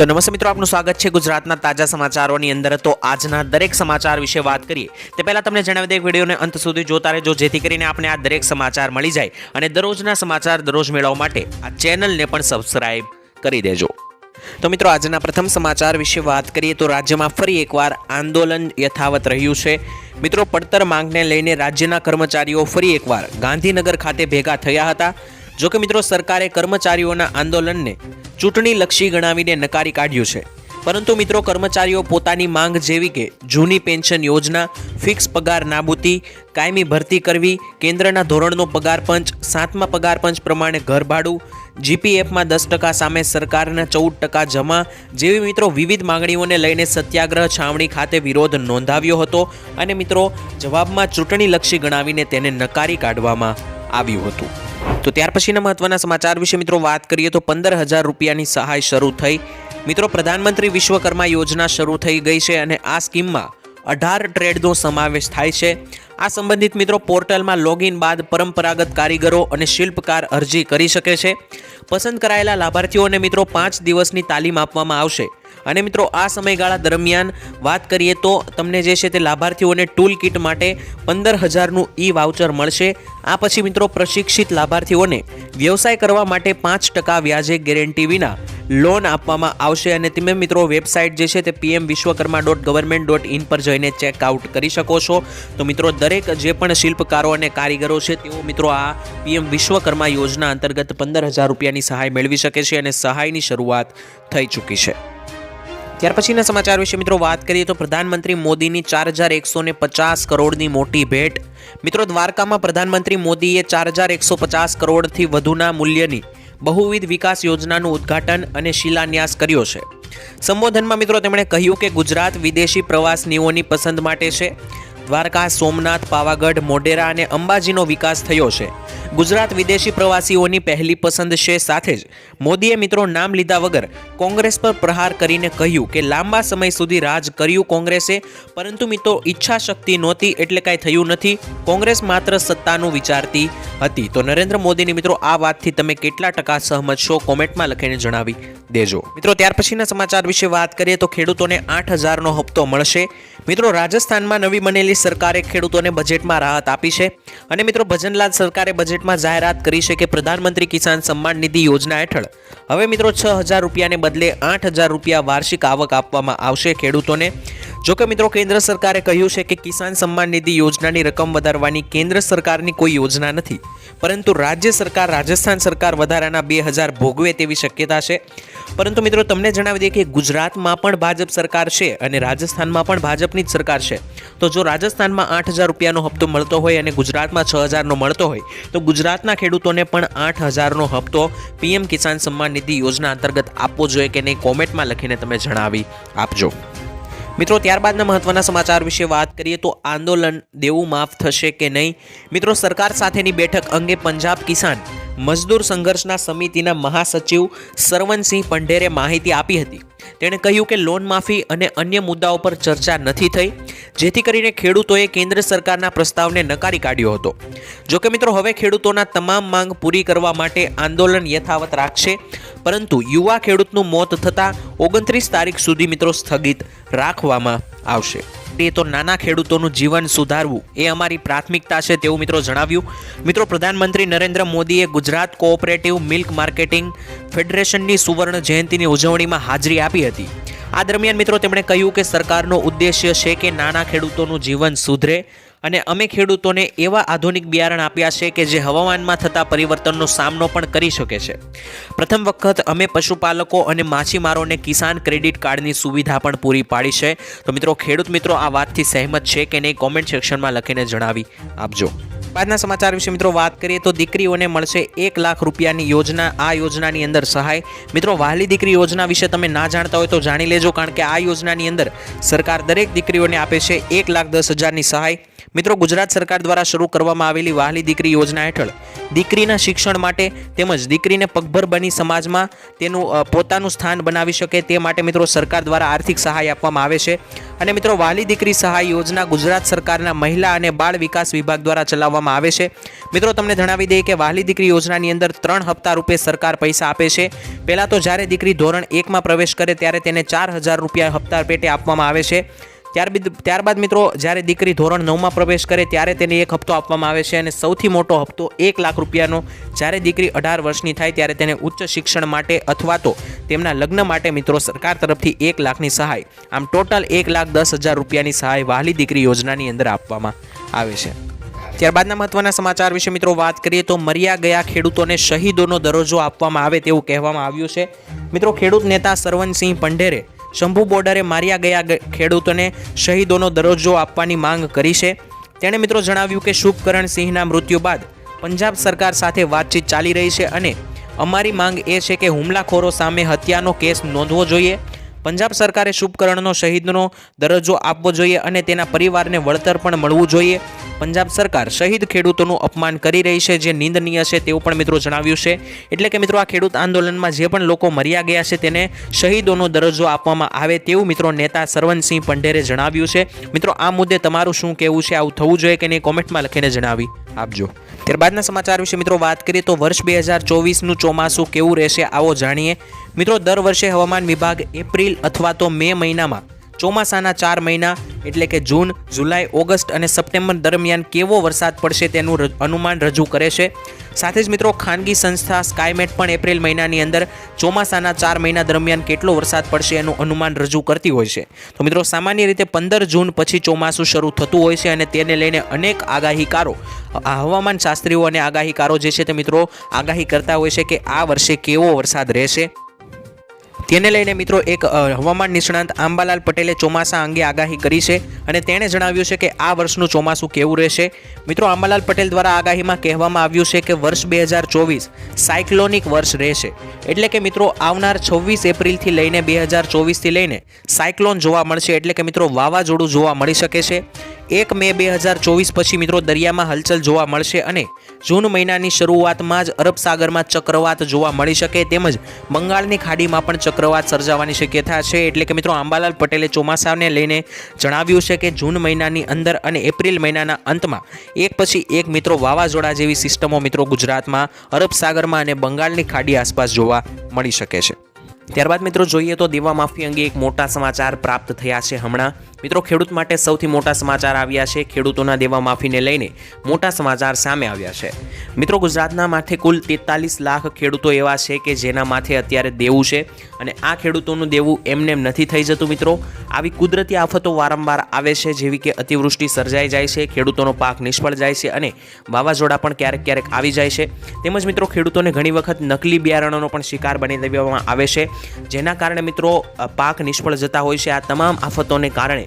તો નમસ્તે મિત્રો, આપનું સ્વાગત છે ગુજરાતના તાજા સમાચારોની અંદર. તો આજના દરેક સમાચાર વિશે વાત કરીએ, તે પહેલાં તમને જણાવી દે વિડીયોને અંત સુધી જોતા રહેજો, જેથી કરીને આપણે આ દરેક સમાચાર મળી જાય અને દરરોજના સમાચાર દરરોજ મેળવવા માટે આ ચેનલને પણ સબસ્ક્રાઈબ કરી દેજો. તો મિત્રો, આજના પ્રથમ સમાચાર વિશે વાત કરીએ તો રાજ્યમાં ફરી એકવાર આંદોલન યથાવત રહ્યું છે. મિત્રો, પડતર માંગને લઈને રાજ્યના કર્મચારીઓ ફરી એકવાર ગાંધીનગર ખાતે ભેગા થયા હતા. જોકે મિત્રો, સરકારે કર્મચારીઓના આંદોલનને ચૂંટણીલક્ષી ગણાવીને નકારી કાઢ્યું છે. પરંતુ મિત્રો, કર્મચારીઓ પોતાની માંગ જેવી કે જૂની પેન્શન યોજના, ફિક્સ પગાર નાબૂદી, કાયમી ભરતી કરવી, કેન્દ્રના ધોરણનો પગાર પંચ, સાતમા પગાર પંચ પ્રમાણે ઘર ભાડું, જીપીએફમાં દસ ટકા સામે સરકારના ચૌદ ટકા જમા જેવી મિત્રો વિવિધ માંગણીઓને લઈને સત્યાગ્રહ છાવણી ખાતે વિરોધ નોંધાવ્યો હતો અને મિત્રો, જવાબમાં ચૂંટણીલક્ષી ગણાવીને તેને નકારી કાઢવામાં આવ્યું હતું. તો ત્યાર પછીના મહત્વના સમાચાર વિશે મિત્રો વાત કરીએ તો પંદર હજાર રૂપિયાની સહાય શરૂ થઈ. મિત્રો, પ્રધાનમંત્રી વિશ્વકર્મા યોજના શરૂ થઈ ગઈ છે અને આ સ્કીમમાં અઢાર ટ્રેડનો સમાવેશ થાય છે. આ સંબંધિત મિત્રો પોર્ટલમાં લોગિન બાદ પરંપરાગત કારીગરો અને શિલ્પકાર અરજી કરી શકે છે. પસંદ કરાયેલા લાભાર્થીઓને મિત્રો પાંચ દિવસની તાલીમ આપવામાં આવશે. અને મિત્રો, આ સમયગાળા દરમિયાન વાત કરીએ તો તમને જે છે તે લાભાર્થીઓને ટૂલ કિટ માટે પંદર હજારનું ઈ વાઉચર મળશે. આ પછી મિત્રો, પ્રશિક્ષિત લાભાર્થીઓને વ્યવસાય કરવા માટે પાંચ ટકા વ્યાજે ગેરંટી વિના લોન આપવામાં આવશે અને તમે મિત્રો, વેબસાઇટ જે છે તે PM Vishwakarma dot government dot in પર જઈને ચેકઆઉટ કરી શકો છો. તો મિત્રો, દરેક જે પણ શિલ્પકારો અને કારીગરો છે, તેઓ મિત્રો આ પીએમ વિશ્વકર્મા યોજના અંતર્ગત પંદર હજાર રૂપિયાની સહાય મેળવી શકે છે અને સહાયની શરૂઆત થઈ ચૂકી છે. ત્યાર પછીના સમાચાર વિશે મિત્રો વાત કરીએ તો પ્રધાનમંત્રી મોદીની ચાર હજાર એકસો ને પચાસ કરોડની મોટી ભેટ. મિત્રો દ્વારકામાં પ્રધાનમંત્રી મોદીએ ચાર હજાર એકસો પચાસ કરોડથી વધુના મૂલ્યની બહુવિધ વિકાસ યોજનાનું ઉદ્ઘાટન અને શિલાન્યાસ કર્યો છે. સંબોધનમાં મિત્રો તેમણે કહ્યું કે ગુજરાત વિદેશી પ્રવાસનીઓની પસંદ માટે છે. દ્વારકા, સોમનાથ, પાવાગઢ, મોઢેરા અને અંબાજીનો વિકાસ થયો છે. ગુજરાત વિદેશી પ્રવાસીઓની પહેલી પસંદ છે સાથે જ. મોદીએ મિત્રો નામ લીધા વગર કોંગ્રેસ પર પ્રહાર કરીને કહ્યું કે લાંબા સમય સુધી રાજ કર્યું કોંગ્રેસે, પરંતુ મિત્રો ઈચ્છા શક્તિ નહોતી એટલે કાંઈ થયું નથી. કોંગ્રેસ માત્ર સત્તાનું વિચારતી હતી. તો નરેન્દ્ર મોદીની મિત્રો આ વાતથી તમે કેટલા ટકા સહમત છો? કોમેન્ટમાં લખીને જણાવી દેજો. મિત્રો ત્યાર પછીના સમાચાર વિશે વાત કરીએ તો ખેડૂતોને આઠ હજારનો હપ્તો મળશે. મિત્રો રાજસ્થાનમાં નવી બનેલી સરકારે ખેડૂતોને બજેટમાં રાહત આપી છે. અને મિત્રો ભજનલાલ સરકારે બજેટમાં જાહેરાત કરી છે કે પ્રધાનમંત્રી કિસાન સન્માન નિધિ યોજના હેઠળ હવે મિત્રો છ હજાર રૂપિયાને બદલે આઠ હજાર રૂપિયા વાર્ષિક આવક આપવામાં આવશે ખેડૂતોને. જોકે મિત્રો કેન્દ્ર સરકારે કહ્યું છે કે કિસાન સન્માન નિધિ યોજનાની રકમ વધારવાની કેન્દ્ર સરકારની કોઈ યોજના નથી. પરંતુ રાજ્ય સરકાર, રાજસ્થાન સરકાર વધારાના બે હજાર ભોગવે તેવી શક્યતા છે. પરંતુ મિત્રો તમને જણાવી દઈએ કે ગુજરાતમાં પણ ભાજપ સરકાર છે અને રાજસ્થાનમાં પણ ભાજપની જ સરકાર છે. તો જો રાજસ્થાનમાં આઠ હજાર રૂપિયાનો હપ્તો મળતો હોય અને ગુજરાતમાં છ હજારનો મળતો હોય, તો ગુજરાતના ખેડૂતોને પણ આઠ હજારનો હપ્તો પીએમ કિસાન સન્માન નિધિ યોજના અંતર્ગત આપવો જોઈએ કે નહીં, કોમેન્ટમાં લખીને તમે જણાવી આપજો. મિત્રો, ત્યારબાદના મહત્વના સમાચાર વિશે વાત કરીએ તો આંદોલન દેવું માફ થશે કે નહીં? મિત્રો, સરકાર સાથેની બેઠક અંગે પંજાબ કિસાન મજદૂર સંઘર્ષના સમિતિના મહાસચિવ સરવનસિંહ પંઢેરે માહિતી આપી હતી. તેણે કહ્યું કે લોન માફી અને અન્ય મુદ્દાઓ પર ચર્ચા નથી થઈ. જેથી કરીને ખેડૂતોએ કેન્દ્ર સરકારના પ્રસ્તાવને નકારી કાઢ્યો હતો. જોકે મિત્રો, હવે ખેડૂતોના તમામ માંગ પૂરી કરવા માટે આંદોલન યથાવત રાખશે. પરંતુ યુવા ખેડૂતનું મોત થતાં ઓગણત્રીસ તારીખ સુધી મિત્રો સ્થગિત રાખવામાં આવશે. એ તો નાના ખેડૂતોનું જીવન સુધારવું એ અમારી પ્રાથમિકતા છે તેવું મિત્રો જણાવ્યું. મિત્રો, પ્રધાનમંત્રી નરેન્દ્ર મોદીએ ગુજરાત કોઓપરેટિવ મિલ્ક માર્કેટિંગ ફેડરેશનની સુવર્ણ જયંતિની ઉજવણીમાં હાજરી આપી હતી. આ દરમિયાન મિત્રો, તેમણે કહ્યું કે સરકારનો ઉદ્દેશ્ય છે કે નાના ખેડૂતોનું જીવન સુધરે. અને અમે ખેડૂતોને એવા આધુનિક બિયારણ આપ્યા છે કે જે હવામાનમાં થતા પરિવર્તનનો સામનો પણ કરી શકે છે. પ્રથમ વખત અમે પશુપાલકો અને માછીમારોને કિસાન ક્રેડિટ કાર્ડની સુવિધા પણ પૂરી પાડી છે. તો મિત્રો, ખેડૂત મિત્રો, આ વાતથી સહેમત છે કે નહીં, કોમેન્ટ સેક્શનમાં લખીને જણાવી આપજો. બાદના સમાચાર વિશે મિત્રો વાત કરીએ તો દીકરીઓને મળશે એક લાખ રૂપિયાની યોજના. આ યોજનાની અંદર સહાય. મિત્રો, વહાલી દીકરી યોજના વિશે તમે ના જાણતા હોય તો જાણી લેજો, કારણ કે આ યોજનાની અંદર સરકાર દરેક દીકરીઓને આપે છે એક લાખ દસ હજારની સહાય. મિત્રો, ગુજરાત સરકાર દ્વારા શરૂ કરવામાં આવેલી વહાલી દીકરી યોજના હેઠળ દીકરીના શિક્ષણ માટે તેમજ દીકરીને પગભર બની સમાજમાં તેનું પોતાનું સ્થાન બનાવી શકે તે માટે મિત્રો સરકાર દ્વારા આર્થિક સહાય આપવામાં આવે છે. અને મિત્રો, વહાલી દીકરી સહાય યોજના ગુજરાત સરકારના મહિલા અને બાળ વિકાસ વિભાગ દ્વારા ચલાવવામાં આવે છે. મિત્રો, તમને જણાવી દઈએ કે વહાલી દીકરી યોજનાની અંદર ત્રણ હપ્તા રૂપે સરકાર પૈસા આપે છે. પહેલાં તો જ્યારે દીકરી ધોરણ એકમાં પ્રવેશ કરે ત્યારે તેને ચાર હજાર રૂપિયા હપ્તા પેટે આપવામાં આવે છે. ત્યારબાદ ત્યારબાદ મિત્રો, જ્યારે દીકરી ધોરણ નવમાં પ્રવેશ કરે, ત્યારે તેને એક હપ્તો આપવામાં આવે છે અને સૌથી મોટો હપ્તો એક લાખ રૂપિયાનો. જ્યારે દીકરી અઢાર વર્ષની થાય, ત્યારે તેને ઉચ્ચ શિક્ષણ માટે અથવા તો તેમના લગ્ન માટે મિત્રો સરકાર તરફથી એક લાખની સહાય. આમ ટોટલ એક લાખ દસ હજાર રૂપિયાની સહાય વહાલી દીકરી યોજનાની અંદર આપવામાં આવે છે. ત્યારબાદના મહત્વના સમાચાર વિશે મિત્રો વાત કરીએ તો મર્યા ગયા ખેડૂતોને શહીદોનો દરજ્જો આપવામાં આવે તેવું કહેવામાં આવ્યું છે. મિત્રો, ખેડૂત નેતા સરવનસિંહ પંઢેરે શંભુ બોર્ડરે માર્યા ગયા ખેડૂતોને શહીદોનો દરજ્જો આપવાની માંગ કરી છે. તેણે મિત્રો જણાવ્યું કે શુભકરણ સિંહના મૃત્યુ બાદ પંજાબ સરકાર સાથે વાતચીત ચાલી રહી છે અને અમારી માંગ એ છે કે હુમલાખોરો સામે હત્યાનો કેસ નોંધવો જોઈએ. પંજાબ સરકારે શુભકરણનો શહીદનો દરજ્જો આપવો જોઈએ અને તેના પરિવારને વળતર પણ મળવું જોઈએ. પંજાબ સરકાર શહીદ ખેડૂતોનું અપમાન કરી રહી છે, જે નિંદનીય છે તેવું પણ મિત્રો જણાવ્યું છે. એટલે કે મિત્રો આ ખેડૂત આંદોલનમાં જે પણ લોકો મર્યા ગયા છે તેને શહીદોનો દરજ્જો આપવામાં આવે તેવું મિત્રો નેતા સરવનસિંહ પંઢેરે જણાવ્યું છે. મિત્રો, આ મુદ્દે તમારું શું કહેવું છે? આવું થવું જોઈએ કે નહીં? કોમેન્ટમાં લખીને જણાવી. આપજો. ત્યારબાદના સમાચાર વિશે મિત્રો વાત કરીએ તો વર્ષ બે હજાર ચોવીસનું ચોમાસું કેવું રહેશે આવો જાણીએ. મિત્રો, દર વર્ષે હવામાન વિભાગ એપ્રિલ અથવા તો મે મહિનામાં ચોમાસાના ચાર મહિના, એટલે કે જૂન, જુલાઈ, ઓગસ્ટ અને સપ્ટેમ્બર દરમિયાન કેવો વરસાદ પડશે તેનું અનુમાન રજૂ કરે છે. સાથે જ મિત્રો, ખાનગી સંસ્થા સ્કાયમેટ પણ એપ્રિલ મહિનાની અંદર ચોમાસાના ચાર મહિના દરમિયાન કેટલો વરસાદ પડશે એનું અનુમાન રજૂ કરતી હોય છે. તો મિત્રો, સામાન્ય રીતે પંદર જૂન પછી ચોમાસું શરૂ થતું હોય છે અને તેને લઈને અનેક આગાહીકારો હવામાન શાસ્ત્રીઓ અને આગાહીકારો જે છે તે મિત્રો આગાહી કરતા હોય છે કે આ વર્ષે કેવો વરસાદ રહેશે. તેને લઈને મિત્રો એક હવામાન નિષ્ણાંત આંબાલાલ પટેલે ચોમાસા અંગે આગાહી કરી છે અને તેણે જણાવ્યું છે કે આ વર્ષનું ચોમાસું કેવું રહેશે. મિત્રો, આંબાલાલ પટેલ દ્વારા આગાહીમાં કહેવામાં આવ્યું છે કે વર્ષ બે હજાર ચોવીસ સાયક્લોનિક વર્ષ રહેશે. એટલે કે મિત્રો, આવનાર છવ્વીસ એપ્રિલથી લઈને બે હજાર ચોવીસથી લઈને સાયક્લોન જોવા મળશે. એટલે કે મિત્રો, વાવાઝોડું જોવા મળી શકે છે. એક મે બે હજાર ચોવીસ પછી મિત્રો દરિયામાં હલચલ જોવા મળશે અને જૂન મહિનાની શરૂઆતમાં જ અરબ સાગરમાં ચક્રવાત જોવા મળી શકે તેમજ બંગાળની ખાડીમાં પણ ચક્રવાત સર્જાવાની શક્યતા છે. એટલે કે મિત્રો આંબાલાલ પટેલે ચોમાસાને લઈને જણાવ્યું છે કે જૂન મહિનાની અંદર અને એપ્રિલ મહિનાના અંતમાં એક પછી એક મિત્રો વાવાઝોડા જેવી સિસ્ટમો મિત્રો ગુજરાતમાં અરબ સાગરમાં અને બંગાળની ખાડી આસપાસ જોવા મળી શકે છે. ત્યારબાદ મિત્રો જોઈએ તો દેવા માફી અંગે એક મોટા સમાચાર પ્રાપ્ત થયા છે હમણાં. મિત્રો ખેડૂત માટે સૌથી મોટા સમાચાર આવ્યા છે ખેડૂતોના દેવા માફીને લઈને મોટા સમાચાર સામે આવ્યા છે. મિત્રો ગુજરાતના માથે કુલ તેતાલીસ લાખ ખેડૂતો એવા છે કે જેના માથે અત્યારે દેવું છે. અને આ ખેડૂતોનું દેવું એમને એમ નથી થઈ જતું, મિત્રો. આવી કુદરતી આફતો વારંવાર આવે છે, જેવી કે અતિવૃષ્ટિ સર્જાઈ જાય છે, ખેડૂતોનો પાક નિષ્ફળ જાય છે અને વાવાઝોડા પણ ક્યારેક ક્યારેક આવી જાય છે. તેમજ, મિત્રો, ખેડૂતોને ઘણી વખત નકલી બિયારણોનો પણ શિકાર બની દેવામાં આવે છે. જેના કારણે, મિત્રો, પાક નિષ્ફળ જતા હોય છે. આ તમામ આફતોને કારણે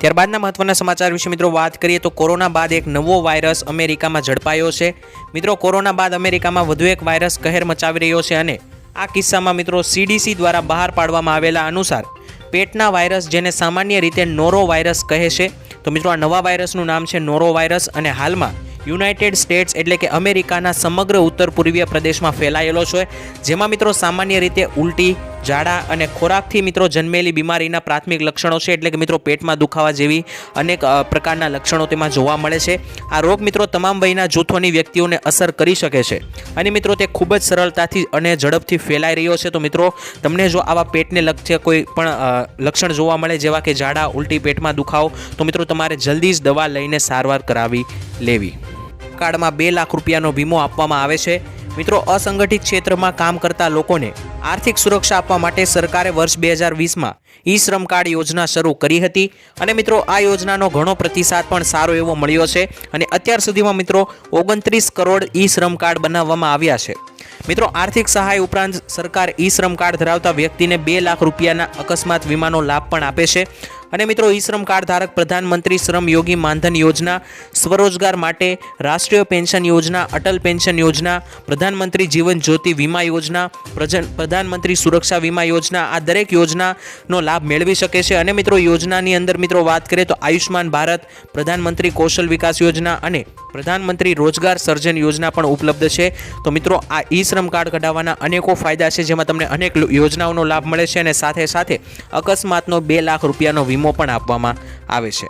ત્યારબાદના મહત્વના સમાચાર વિશે મિત્રો વાત કરીએ તો કોરોના બાદ એક નવો વાયરસ અમેરિકામાં ઝડપાયો છે. મિત્રો, કોરોના બાદ અમેરિકામાં વધુ એક વાયરસ કહેર મચાવી રહ્યો છે અને આ કિસ્સામાં મિત્રો સીડીસી દ્વારા બહાર પાડવામાં આવેલા અનુસાર પેટના વાયરસ જેને સામાન્ય રીતે નોરો વાયરસ કહે છે. તો મિત્રો, આ નવા વાયરસનું નામ છે નોરો વાયરસ અને હાલમાં યુનાઇટેડ સ્ટેટ્સ એટલે કે અમેરિકાના સમગ્ર ઉત્તર પૂર્વીય પ્રદેશમાં ફેલાયેલો છે. જેમાં મિત્રો સામાન્ય રીતે ઉલટી ઝાડા અને ખોરાકથી મિત્રો જન્મેલી બીમારીના પ્રાથમિક લક્ષણો છે એટલે કે મિત્રો પેટમાં દુખાવા જેવી અનેક પ્રકારના લક્ષણો તેમાં જોવા મળે છે. આ રોગ મિત્રો તમામ વયના જૂથોની વ્યક્તિઓને અસર કરી શકે છે. અને મિત્રો તે ખૂબ જ સરળતાથી અને ઝડપથી ફેલાઈ રહ્યો છે. તો મિત્રો તમને જો આવા પેટને લગતા કોઈ પણ લક્ષણ જોવા મળે જેવા કે ઝાડા, ઉલટી પેટમાં દુખાવો, તો મિત્રો તમારે જલ્દી જ દવા લઈને સારવાર કરાવી લેવી. કાર્ડમાં બે લાખ રૂપિયાનો વીમો આપવામાં આવે છે. મિત્રો, અસંગઠિત ક્ષેત્રમાં કામ કરતા લોકોને આર્થિક સુરક્ષા આપવા માટે સરકારે વર્ષ બે હજાર વીસમાં ઈ શ્રમ કાર્ડ યોજના શરૂ કરી હતી. અને મિત્રો, આ યોજનાનો ઘણો પ્રતિસાદ પણ સારો એવો મળ્યો છે અને અત્યાર સુધીમાં મિત્રો, ઓગણત્રીસ કરોડ ઈ શ્રમ કાર્ડ બનાવવામાં આવ્યા છે. મિત્રો, આર્થિક સહાય ઉપરાંત સરકાર ઈ શ્રમ કાર્ડ ધરાવતા વ્યક્તિને બે લાખ રૂપિયાના અકસ્માત વીમાનો લાભ પણ આપે છે. અને મિત્રો, ઈ શ્રમ કાર્ડ ધારક પ્રધાનમંત્રી શ્રમ યોગી માનધન યોજના, સ્વરોજગાર માટે રાષ્ટ્રીય પેન્શન યોજના, અટલ પેન્શન યોજના, પ્રધાનમંત્રી જીવન જ્યોતિ વીમા યોજના પ્રધાનમંત્રી સુરક્ષા વીમા યોજના, આ દરેક યોજનાનો લાભ મેળવી શકે છે. અને મિત્રો, યોજનાની અંદર મિત્રો વાત કરીએ તો આયુષ્માન ભારત, પ્રધાનમંત્રી કૌશલ વિકાસ યોજના અને પ્રધાનમંત્રી રોજગાર સર્જન યોજના પણ ઉપલબ્ધ છે. તો મિત્રો, આ ઈ શ્રમ કાર્ડ કઢાવવાના અનેકો ફાયદા છે, જેમાં તમને અનેક યોજનાઓનો લાભ મળે છે અને સાથે સાથે અકસ્માતનો બે લાખ રૂપિયાનો વીમો પણ આપવામાં આવે છે.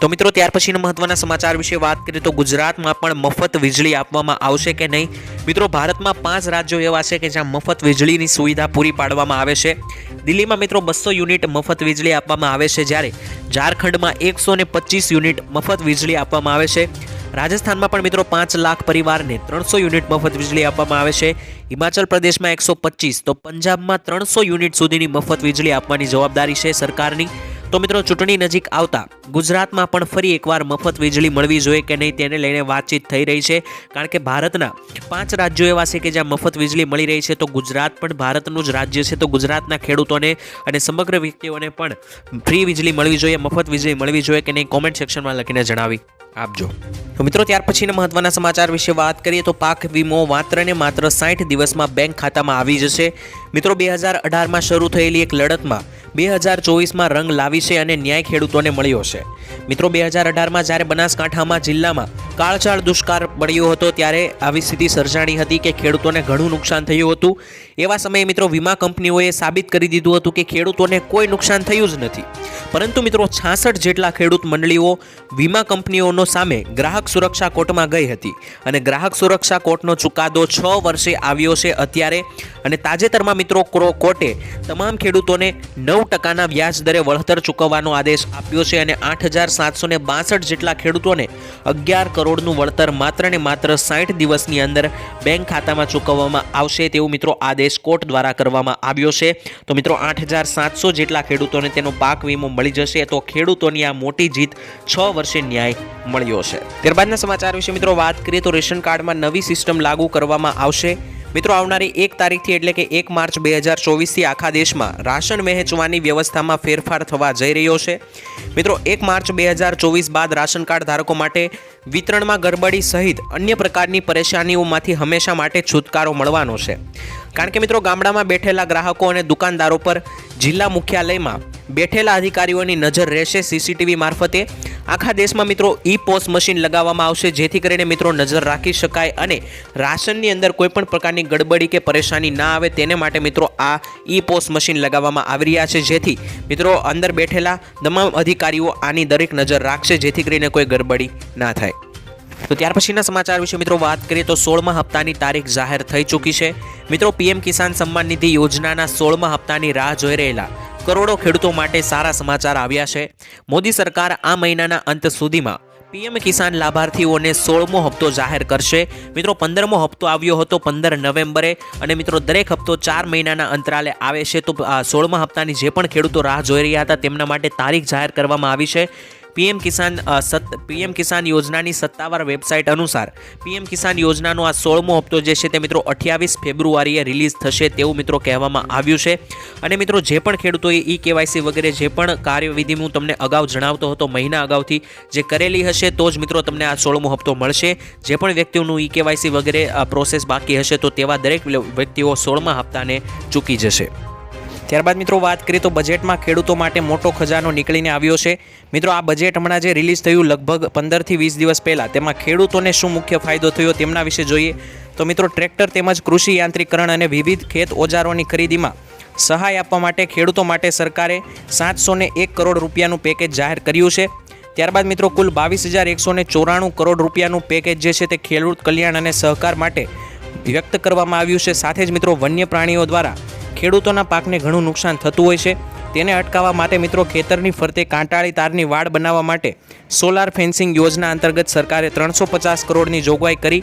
તો મિત્રો, ત્યાર પછીના મહત્વના સમાચાર વિશે વાત કરીએ તો ગુજરાતમાં પણ મફત વીજળી આપવામાં આવશે કે નહીં? મિત્રો, ભારતમાં પાંચ રાજ્યો એવા છે કે જ્યાં મફત વીજળીની સુવિધા પૂરી પાડવામાં આવે છે. દિલ્હીમાં મિત્રો બસો યુનિટ મફત વીજળી આપવામાં આવે છે જ્યારે ઝારખંડમાં એકસો ને પચીસ યુનિટ મફત વીજળી આપવામાં આવે છે. રાજસ્થાનમાં પણ મિત્રો પાંચ લાખ પરિવારને ત્રણસો યુનિટ મફત વીજળી આપવામાં આવે છે. હિમાચલ પ્રદેશમાં એકસો પચીસ, તો પંજાબમાં ત્રણસો યુનિટ સુધીની મફત વીજળી આપવાની જવાબદારી છે સરકારની. તો મિત્રો ચૂંટણી નજીક આવતા ગુજરાતમાં પણ ફરી એકવાર મફત વીજળી મળવી જોઈએ કે નહીં તેને લઈને વાતચીત થઈ રહી છે. કારણ કે ભારતના પાંચ રાજ્યો એવા છે કે જ્યાં મફત વીજળી મળી રહી છે, તો ગુજરાત પણ ભારતનું જ રાજ્ય છે, તો ગુજરાતના ખેડૂતોને અને સમગ્ર વ્યક્તિઓને પણ ફ્રી વીજળી મળવી જોઈએ, મફત વીજળી મળવી જોઈએ કે નહીં કોમેન્ટ સેક્શનમાં લખીને જણાવી. આપજો. તો મિત્રો, ત્યાર પછીના મહત્વના સમાચાર વિશે વાત કરીએ તો પાક વીમો માત્ર ને માત્ર સાઠ દિવસમાં બેંક ખાતામાં આવી જશે. મિત્રો, બે હજાર અઢારમાં શરૂ થયેલી એક લડતમાં બે હજાર ચોવીસમાં રંગ લાવી છે અને ન્યાય ખેડૂતોને મળ્યો છે. મિત્રો, બે હજાર અઢારમાં જ્યારે બનાસકાંઠામાં જિલ્લામાં કાળચાળ દુષ્કાળ પડ્યો હતો, ત્યારે આવી સ્થિતિ સર્જાણી હતી કે ખેડૂતોને ઘણું નુકસાન થયું હતું. એવા સમયે મિત્રો, વીમા કંપનીઓએ સાબિત કરી દીધું હતું કે ખેડૂતોને કોઈ નુકસાન થયું જ નથી. પરંતુ મિત્રો, છાસઠ જેટલા ખેડૂત મંડળીઓ વીમા કંપનીઓનો સામે ગ્રાહક સુરક્ષા કોર્ટમાં ગઈ હતી. અને ગ્રાહક સુરક્ષા કોર્ટનો ચુકાદો છ વર્ષે આવ્યો છે અત્યારે. અને તાજેતરમાં મિત્રો ક્રો- કોર્ટે તમામ ખેડૂતોને નવ ટકાના વ્યાજ દરે વળતર ચૂકવવાનો આદેશ આપ્યો છે અને આઠ હજાર સાતસો ને જેટલા ખેડૂતોને અગિયાર કરોડનું વળતર માત્ર ને માત્ર સાઠ દિવસની અંદર બેંક ખાતામાં ચૂકવવામાં આવશે તેવું મિત્રો આદેશ કોર્ટ દ્વારા કરવામાં આવ્યો છે. તો મિત્રો આઠ હજાર સાતસો જેટલા ખેડૂતોને તેનો પાક વીમો મળી જશે તો ખેડૂતોની આ મોટી જીત છ વર્ષે ન્યાય મળ્યો છે. ત્યારબાદના સમાચાર વિશે મિત્રો વાત કરીએ તો રેશન કાર્ડમાં નવી સિસ્ટમ લાગુ કરવામાં આવશે. મિત્રો, આવનારી એક તારીખથી એટલે કે એક માર્ચ બે હજાર ચોવીસથી આખા દેશમાં રાશન વહેંચવાની વ્યવસ્થામાં ફેરફાર થવા જઈ રહ્યો છે. મિત્રો, એક માર્ચ બે હજાર ચોવીસ બાદ રાશન કાર્ડ ધારકો માટે વિતરણમાં ગડબડી સહિત અન્ય પ્રકારની પરેશાનીઓમાંથી હંમેશા માટે છુટકારો મળવાનો છે. કારણ કે મિત્રો, ગામડામાં બેઠેલા ગ્રાહકો અને દુકાનદારો પર જિલ્લા મુખ્યાલયમાં બેઠેલા અધિકારીઓની નજર રહેશે. સીસીટીવી મારફતે આખા દેશમાં મિત્રો ઈ પોસ મશીન લગાવવામાં આવશે, જેથી કરીને મિત્રો નજર રાખી શકાય અને રાશનની અંદર કોઈપણ પ્રકારની ગડબડી કે પરેશાની ના આવે તેને માટે મિત્રો આ ઈ પોસ મશીન લગાવવામાં આવી રહ્યા છે. જેથી મિત્રો અંદર બેઠેલા તમામ અધિકારીઓ આની દરેક નજર રાખશે, જેથી કરીને કોઈ ગડબડી ના થાય. તો ત્યાર પછીના સમાચાર વિશે મિત્રો વાત કરીએ તો સોળમા હપ્તાની તારીખ જાહેર થઈ ચૂકી છે. મિત્રો પીએમ કિસાન સન્માન નિધિ યોજનાના સોળમા હપ્તાની રાહ જોઈ રહેલા કરોડો ખેડૂતો માટે સારા સમાચાર આવ્યા છે. મોદી સરકાર આ મહિનાના અંત સુધીમાં પીએમ કિસાન લાભાર્થીઓને સોળમો હપ્તો જાહેર કરશે. મિત્રો, પંદરમો હપ્તો આવ્યો હતો પંદર નવેમ્બરે અને મિત્રો, દરેક હપ્તો ચાર મહિનાના અંતરાલે આવે છે. તો સોળમા હપ્તાની જે પણ ખેડૂતો રાહ જોઈ રહ્યા હતા, તેમના માટે તારીખ જાહેર કરવામાં આવી છે. પીએમ કિસાન પીએમ કિસાન યોજનાની સત્તાવાર વેબસાઇટ અનુસાર પીએમ કિસાન યોજનાનો આ સોળમો હપ્તો જે છે તે મિત્રો અઠ્યાવીસ ફેબ્રુઆરીએ રિલીઝ થશે તેવું મિત્રો કહેવામાં આવ્યું છે. અને મિત્રો જે પણ ખેડૂતોએ ઈ કેવાયસી વગેરે જે પણ કાર્યવિધિ હું તમને અગાઉ જણાવતો હતો મહિના અગાઉથી જે કરેલી હશે તો જ મિત્રો તમને આ સોળમો હપ્તો મળશે. જે પણ વ્યક્તિઓનું ઈ કેવાયસી વગેરે પ્રોસેસ બાકી હશે તો તેવા દરેક વ્યક્તિઓ સોળમા હપ્તાને ચૂકી જશે. ત્યારબાદ મિત્રો વાત કરીએ તો બજેટમાં ખેડૂતો માટે મોટો ખજાનો નીકળીને આવ્યો છે. મિત્રો, આ બજેટ હમણાં જે રિલીઝ થયું લગભગ પંદરથી વીસ દિવસ પહેલાં, તેમાં ખેડૂતોને શું મુખ્ય ફાયદો થયો તેમના વિશે જોઈએ. તો મિત્રો, ટ્રેક્ટર તેમજ કૃષિ યાંત્રિકરણ અને વિવિધ ખેત ઓજારોની ખરીદીમાં સહાય આપવા માટે ખેડૂતો માટે સરકારે સાતસો એક કરોડ રૂપિયાનું પેકેજ જાહેર કર્યું છે. ત્યારબાદ મિત્રો, કુલ બાવીસ હજાર એકસો ચોરાણું કરોડ રૂપિયાનું પેકેજ જે છે તે ખેડૂત કલ્યાણ અને સહકાર માટે વ્યક્ત કરવામાં આવ્યું છે. સાથે જ મિત્રો, વન્ય પ્રાણીઓ દ્વારા ખેડૂતોના પાકને ઘણું નુકસાન થતું હોય છે. તેને અટકાવવા માટે મિત્રો ખેતરની ફરતે કાંટાળી તારની વાડ બનાવવા માટે સોલાર ફેન્સિંગ યોજના અંતર્ગત સરકારે ત્રણસો પચાસ કરોડની જોગવાઈ કરી.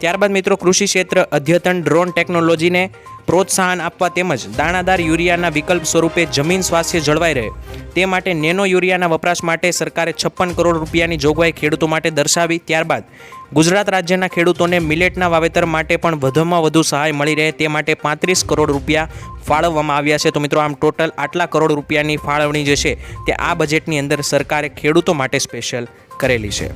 ત્યારબાદ મિત્રો કૃષિ ક્ષેત્ર અદ્યતન ડ્રોન ટેકનોલોજીને પ્રોત્સાહન આપવા તેમજ દાણાદાર યુરિયાના વિકલ્પ સ્વરૂપે જમીન સ્વાસ્થ્ય જળવાઈ રહે. તે માટે નેનો યુરિયાના વપરાશ માટે સરકારે છપ્પન કરોડ રૂપિયાની જોગવાઈ ખેડૂતો માટે દર્શાવી. ત્યારબાદ ગુજરાત રાજ્યના ખેડૂતોને મિલેટના વાવેતર માટે પણ વધુમાં વધુ સહાય મળી રહે. તે માટે પાંત્રીસ કરોડ રૂપિયા ફાળવવામાં આવ્યા છે. તો મિત્રો, આમ ટોટલ આટલા કરોડ રૂપિયાની ફાળવણી જે છે તે આ બજેટની અંદર સરકારે ખેડૂતો માટે સ્પેશિયલ કરેલી છે.